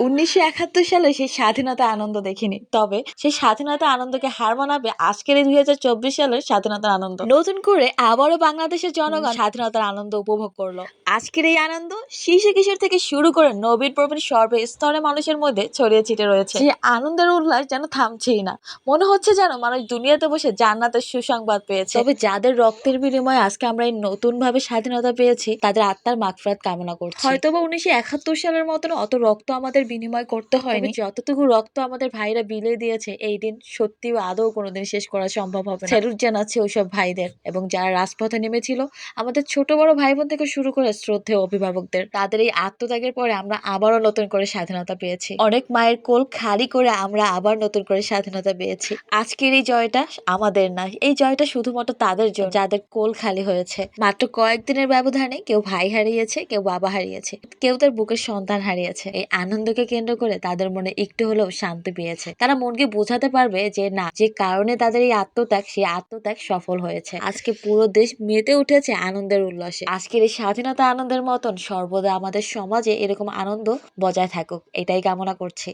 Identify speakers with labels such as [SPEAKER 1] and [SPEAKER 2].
[SPEAKER 1] উনিশশো একাত্তর সালে সেই স্বাধীনতা আনন্দ দেখিনি। তবে সেই স্বাধীনতা আনন্দকে হার মানাবে আজকের এই দুই হাজার চব্বিশ সালের স্বাধীনতার আনন্দ। নতুন করে আবারও বাংলাদেশের জনগণ স্বাধীনতার আনন্দ উপভোগ করল। আজকের এই আনন্দ শিশু কিশোর থেকে শুরু করে নবীন প্রবীণ সর্বে স্তরে মানুষের মধ্যে ছড়িয়ে ছিটে রয়েছে। যে আনন্দের উল্লাস যেন থামছেই না। মনে হচ্ছে যেন মানুষ দুনিয়াতে বসে জান্নাতের সুসংবাদ পেয়েছে। তবে যাদের রক্তের বিনিময়ে আজকে আমরা এই নতুন ভাবে স্বাধীনতা পেয়েছি, তাদের আত্মার মাগফিরাত কামনা করছি। হয়তোবা উনিশশো একাত্তর সালের মতন অত রক্ত আমাদের বিনিময় করতে হয়নি। যতটুকু রক্ত আমাদের ভাইরা বিলিয়ে দিয়েছে এই দিন সত্যি আদৌ কোনোদিন শেষ করা সম্ভব হবে না। স্যালুট জানাচ্ছি ওইসব ভাইদের এবং যারা রাজপথে নেমেছিল আমাদের ছোট বড় ভাই বোন থেকে শুরু করে শ্রদ্ধেয় অভিভাবকদের তাদের এই আত্মত্যাগের পরে আমরা আবারও নতুন করে স্বাধীনতা পেয়েছি। অনেক মায়ের কোল খালি করে আমরা আবার নতুন করে স্বাধীনতা পেয়েছি। আজকের এই জয়টা আমাদের না এই জয়টা শুধুমাত্র তাদের জন্য যাদের কোল খালি হয়েছে। মাত্র কয়েকদিনের ব্যবধানে কেউ ভাই হারিয়েছে কেউ বাবা হারিয়েছে কেউ তার বুকের সন্তান হারিয়েছে। এই আনন্দকে কেন্দ্র করে তাদের মনে একটু হলেও শান্তি পেয়েছে। তারা মনকে বোঝাতে পারবে যে, না, যে কারণে তাদের এই আত্মত্যাগ, সেই আত্মত্যাগ সফল হয়েছে। আজকে পুরো দেশ মেতে উঠেছে আনন্দের উল্লাসে। আজকের এই স্বাধীনতা আনন্দের মতন সর্বদা আমাদের সমাজে এরকম আনন্দ বজায় থাকুক। এটাই কামনা করছি।